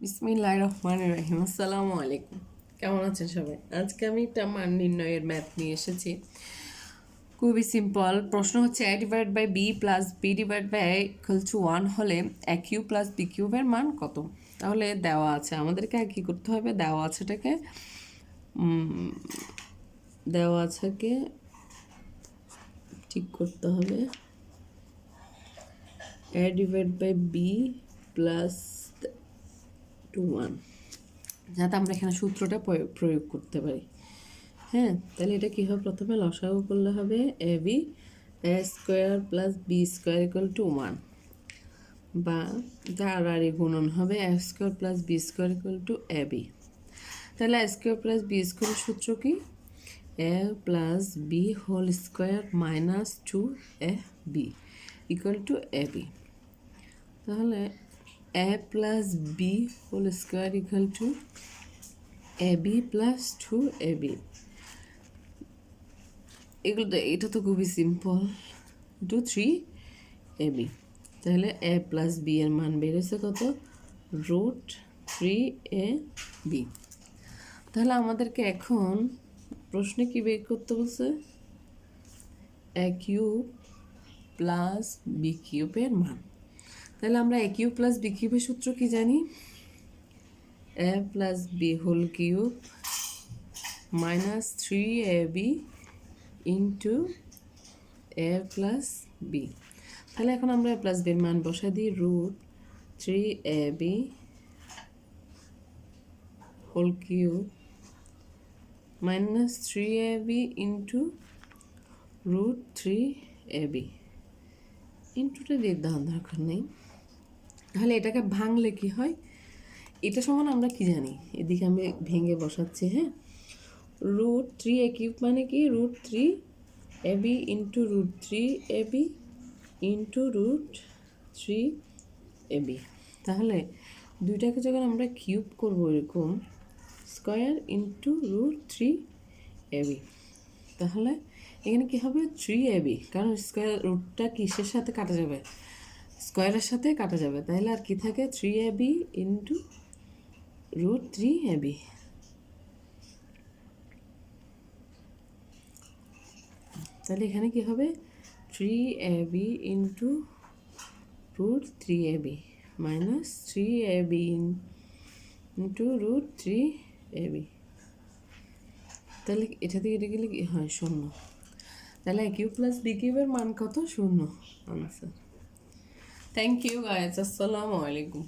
বিসমিল্লাহ রহমান রহিম আসসালামু আলাইকুম। কেমন আছেন সবাই? আজকে আমি একটা মান নির্ণয়ের ম্যাথ নিয়ে এসেছি। খুবই সিম্পল। প্রশ্ন হচ্ছে A divide by B plus B divide by A equal to one হলে এ কিউ প্লাস বি কিউবের মান কত? তাহলে দেওয়া আছে। আমাদেরকে কী করতে হবে? দেওয়া আছেটাকে দেওয়া আছেকে ঠিক করতে হবে। A divide by B plus to one. যাতে আমরা এখানে সূত্রটা প্রয়োগ- করতে পারি। হ্যাঁ তাহলে এটা কী হবে? প্রথমে লসাগু করলে হবে A B, A square plus B square equal to one. বা এ গুণন হবে A square plus B square equal to A B. তাহলে A square plus B square সূত্র কি? A plus B whole square minus two A B equal to A B. তাহলে A plus B whole square equal to A B plus two A B এগুলো তো এটা তো খুবই simple two three A B তাহলে A plus B এর মান বেড়েছে কত? রুট থ্রি এ বি তাহলে আমাদেরকে এখন প্রশ্নে কি বের করতে বলছে? এ কিউব প্লাস বি কিউবের মান। তাহলে আমরা এ কিউব প্লাস বি কিউবের সূত্র কি জানি? A plus B whole cube minus three A B into A plus B তাহলে এখন আমরা এ প্লাস বির মান বসা দিই root three A B whole cube minus three A B into root three A B ইন্টুটা দিয়ে দেওয়ার দরকার নেই। তাহলে এটাকে ভাঙলে কি হয়? এটা সমান আমরা কি জানি? এদিকে আমি ভেঙে বসাচ্ছি হ্যাঁ? রুট থ্রি এ কিউব মানে কি? Root three A B into root three A B into root three A B তাহলে দুইটাকে যখন আমরা কিউব করব এরকম square into root three A B তাহলে এখানে কী হবে? থ্রি এ বি কারণ স্কোয়ার রুটটা কিসের সাথে কাটা যাবে? স্কোয়ারের সাথে কাটা যাবে। তাহলে আর কি থাকে? Three A B into root three A B তাহলে এখানে কি হবে? Three A B into root three A B minus three A B into root three A B তাহলে এটা থেকে এটা গেলে কি হয়? শূন্য। তাহলে কিউ প্লাস বি কিউবের মান কত? শূন্য। আনসার থ্যাংক ইউ গাইজ আসসালামু আলাইকুম